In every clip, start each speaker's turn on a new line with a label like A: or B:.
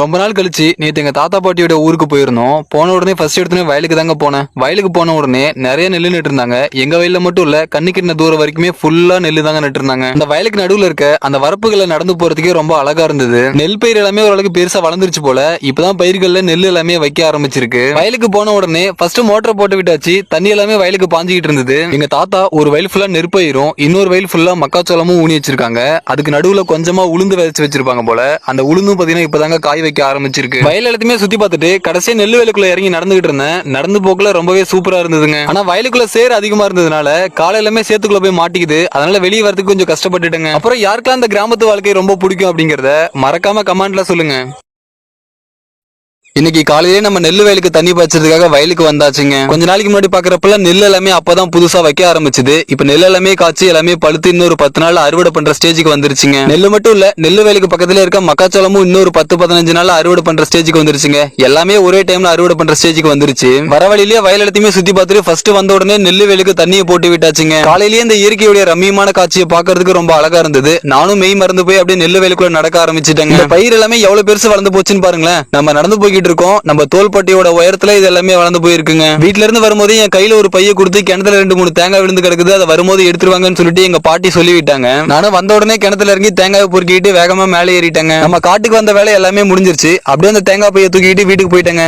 A: ரொம்ப நாள் கழிச்சு நேற்று எங்க தாத்தா பாட்டியோட ஊருக்கு போயிருந்தோம். போன உடனே ஃபர்ஸ்ட் எடுத்துனே வயலுக்கு தாங்க போனேன். வயலுக்கு போன உடனே நிறைய நெல் நட்டு இருந்தாங்க எங்க வயல்ல மட்டும் இல்ல கண்ணுக்கிட்ட தூரம் வரைக்குமே ஃபுல்லா நெல் தாங்க நட்டு இருந்தாங்க அந்த வயலுக்கு நடுவுல இருக்க அந்த வரப்புகளை நடந்து போறதுக்கே ரொம்ப அழகா இருந்தது. நெல் பயிர் எல்லாமே ஓரளவுக்கு பெருசா வளர்ந்துருச்சு போல இப்பதான் பயிர்கள்ல நெல் எல்லாமே வைக்க ஆரம்பிச்சிருக்கு. வயலுக்கு போன உடனே ஃபர்ஸ்ட் மோட்டரை போட்டு விட்டாச்சு தண்ணி எல்லாமே வயலுக்கு பாஞ்சிக்கிட்டு இருந்தது. எங்க தாத்தா ஒரு வயல் ஃபுல்லா நெற்பயிரும் இன்னொரு வயல் ஃபுல்லா மக்காச்சோளமும் ஊனி வச்சிருக்காங்க. அதுக்கு நடுவுல கொஞ்சமா உளுந்து விதைச்சு வச்சிருப்பாங்க போல. அந்த உளுந்தும் பாத்தீங்கன்னா இப்பதாங்க காய் வைக்க ஆரம்பிச்சிருக்கு. வயல் எல்லாத்தையுமே சுத்தி பார்த்துட்டு கடைசியா நெல் வயலுக்குள்ள இறங்கி நடந்துகிட்டு இருந்தேன். நடந்து போக்குல ரொம்பவே சூப்பரா இருந்ததுங்க. ஆனா வயலுக்குள்ள சேர் அதிகமா இருந்ததுனால காலையிலுமே சேத்துக்குள்ள போய் மாட்டிக்குது. அதனால வெளியே வரதுக்கு கொஞ்சம் கஷ்டப்பட்டுட்டேங்க. அப்புறம் யாருக்கெல்லாம் அந்த கிராமத்து வாழ்க்கை ரொம்ப பிடிக்கும் அப்படிங்கறத மறக்காம கமெண்ட்ல சொல்லுங்க. இன்னைக்கு காலையிலே நம்ம நெல் வயலுக்கு தண்ணி பாய்ச்சதுக்காக வயலுக்கு வந்தாச்சுங்க. கொஞ்ச நாளைக்கு முன்னாடி பாக்குறப்பல நெல் எல்லாமே அப்பதான் புதுசா வைக்க ஆரம்பிச்சது. இப்ப நெல் எல்லாமே காய்ச்சி எல்லாமே பழுத்து இன்னொரு பத்து நாள் அறுவடை பண்ற ஸ்டேஜுக்கு வந்துருச்சுங்க. நெல் மட்டும் இல்ல நெல் வயலுக்கு பக்கத்துல இருக்க மக்காச்சோளமும் இன்னொரு பத்து பதினஞ்சு நாள் அறுவடை பண்ற ஸ்டேஜுக்கு வந்துருச்சுங்க. எல்லாமே ஒரே டைம்ல அறுவடை பண்ற ஸ்டேஜுக்கு வந்துருச்சு. வர வழியிலேயே வயல் எல்லாத்தையுமே சுத்தி பார்த்துட்டு ஃபர்ஸ்ட் வந்த உடனே நெல் வயலுக்கு தண்ணியை போட்டு விட்டாச்சுங்க. காலையிலேயே இந்த இயற்கையுடைய ரம்மியமான காட்சியை பாக்குறதுக்கு ரொம்ப அழகா இருந்தது. நானும் மெய் மறந்து போய் அப்படியே நெல் வயலுக்குள்ள நடக்க ஆரம்பிச்சிட்டேங்க. பயிர் எல்லாமே எவ்வளவு பெருசு வளர்ந்து போச்சுன்னு பாருங்களேன். நம்ம நடந்து வாங்கிட்டு இருக்கோம். நம்ம தோள்பட்டியோட உயரத்துல இது எல்லாமே வளர்ந்து போயிருக்குங்க. வீட்டுல இருந்து வரும்போது என் கையில ஒரு பைய கொடுத்து கிணத்துல ரெண்டு மூணு தேங்காய் விழுந்து கிடக்குது. அதை வரும்போது எடுத்துருவாங்கன்னு சொல்லிட்டு எங்க பாட்டி சொல்லிவிட்டாங்க. நானும் வந்த உடனே கிணத்துல இறங்கி தேங்காய் பொறுக்கிட்டு வேகமா மேலே ஏறிட்டேங்க. நம்ம காட்டுக்கு வந்த வேலை எல்லாமே முடிஞ்சிருச்சு. அப்படியே அந்த தேங்காய் பைய தூக்கிட்டு வீட்டுக்கு போயிட்டேங்க.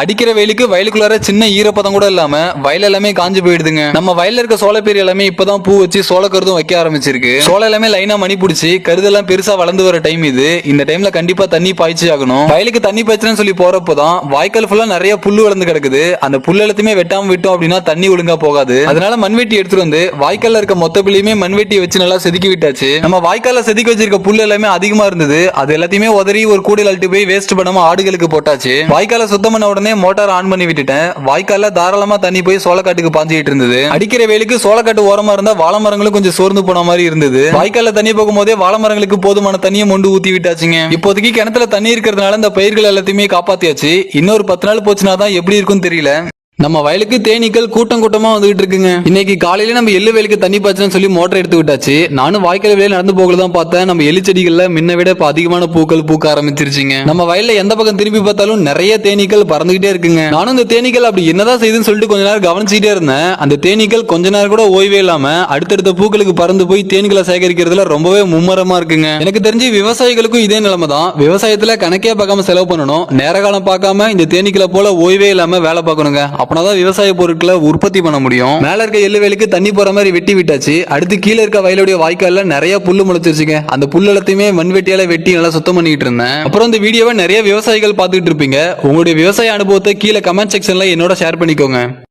A: அடிக்கிற வெயிலுக்கு வயலுக்குள்ளார சின்ன ஈரப்பதம் கூட இல்லாம வயல் எல்லாமே காஞ்சு போயிடுதுங்க. நம்ம வயல்ல இருக்க சோளப்பேரி எல்லாமே இப்பதான் பூ வச்சு சோளக்கருதும் வைக்க ஆரம்பிச்சிருக்கு. சோளம் எல்லாமே லைனா மணி பிடிச்சி கருதெல்லாம் பெருசா வளர்ந்து வர டைம் இது. இந்த டைம்ல கண்டிப்பா தண்ணி பாய்ச்சி ஆகணும். வயலுக்கு தண்ணி பாய்ச்சலன்னு சொல்லி போறப்போதான் வாய்க்கால் ஃபுல்லா நிறைய புல்லு வளர்ந்து கிடக்குது. அந்த புல் எல்லாத்தையுமே வெட்டாம விட்டோம் அப்படின்னா தண்ணி ஒழுங்கா போகாது. அதனால மண்வெட்டி எடுத்துட்டு வந்து வாய்க்கால்ல இருக்க மொத்த புள்ளியுமே மண்வெட்டியை வச்சு நல்லா செதுக்கி விட்டாச்சு. நம்ம வாய்க்கால செதுக்கி வச்சிருக்க புல் எல்லாமே அதிகமா இருந்தது. அது எல்லாத்தையுமே உதறி ஒரு கூடையில் அழுட்டு போய் வேஸ்ட் பண்ணாம ஆடுகளுக்கு போட்டாச்சு. வாய்க்கால சுத்தம் பண்ண உடனே மோட்டார் ஆன் பண்ணி விட்டுட்டேன். வாய்க்கால தாராளமா தண்ணி போய் சோளக்காட்டுக்கு பாஞ்சிட்டு இருந்தது. அடிக்கிற வெயிலுக்கு சோளக்காட்டு ஓரமா இருந்தா வாழை மரங்களும் கொஞ்சம் சோர்ந்து போன மாதிரி இருந்தது. வாய்க்கால தண்ணி போகும்போதே வாழை மரங்களுக்கு போதுமான தண்ணியை மொண்டு ஊத்தி விட்டாச்சுங்க. இப்போதைக்கு கிணத்துல தண்ணி இருக்கிறதுனால இந்த பயிர்கள் எல்லாத்தையுமே காப்பாத்தியாச்சு. இன்னொரு பத்து நாள் போச்சுன்னா தான் எப்படி இருக்கும்னு தெரியல. நம்ம வயலுக்கு தேனீக்கள் கூட்டம் கூட்டமா வந்துகிட்டு இருக்குங்க. இன்னைக்கு காலையில நம்ம எள்ளு வயலுக்கு தண்ணி பாய்ச்சணும் சொல்லி மோட்டர் எடுத்து விட்டாச்சு. நானும் வாய்க்கால் வேலையில நடந்து போகலதான் பார்த்தேன். நம்ம எள்ளு செடிகள்ல முன்ன விட இப்ப அதிகமான பூக்கள் பூக்க ஆரம்பிச்சிருச்சுங்க. நம்ம வயல்ல எந்த பக்கம் திரும்பி பார்த்தாலும் நிறைய தேனீக்கள் பறந்துகிட்டே இருக்குங்க. நானும் இந்த தேனீக்கள் அப்படி என்னதான் செய்யுதுன்னு சொல்லிட்டு கொஞ்ச நேரம் கவனிச்சுட்டே இருந்தேன். அந்த தேனீக்கள் கொஞ்ச நேரம் கூட ஓய்வே இல்லாம அடுத்தடுத்த பூக்களுக்கு பறந்து போய் தேனீக்களை சேகரிக்கிறதுல ரொம்பவே மும்மரமா இருக்குங்க. எனக்கு தெரிஞ்சு விவசாயிகளுக்கும் இதே நிலைமை தான். விவசாயத்துல கணக்கே பார்க்காம செலவு பண்ணணும். நேர காலம் பார்க்காம இந்த தேனீக்களை போல ஓய்வே இல்லாம வேலை பார்க்கணுங்க. அப்படின்னாதான் விவசாய பொருட்களை உற்பத்தி பண்ண முடியும். மேல இருக்க எள்ளு வேலுக்கு தண்ணி போற மாதிரி வெட்டி விட்டாச்சு. அடுத்து கீழே இருக்க வயலுடைய வாய்க்கால்ல நிறைய புல்லு முளைச்சிருச்சுங்க. அந்த புல் எல்லாத்தையுமே மண்வெட்டியால வெட்டி நல்லா சுத்தம் பண்ணிட்டு இருந்தேன். அப்புறம் இந்த வீடியோவை நிறைய விவசாயிகள் பார்த்துட்டு இருப்பீங்க. உங்களுடைய விவசாய அனுபவத்தை கீழே கமெண்ட் செக்ஷன்ல என்னோட ஷேர் பண்ணிக்கோங்க.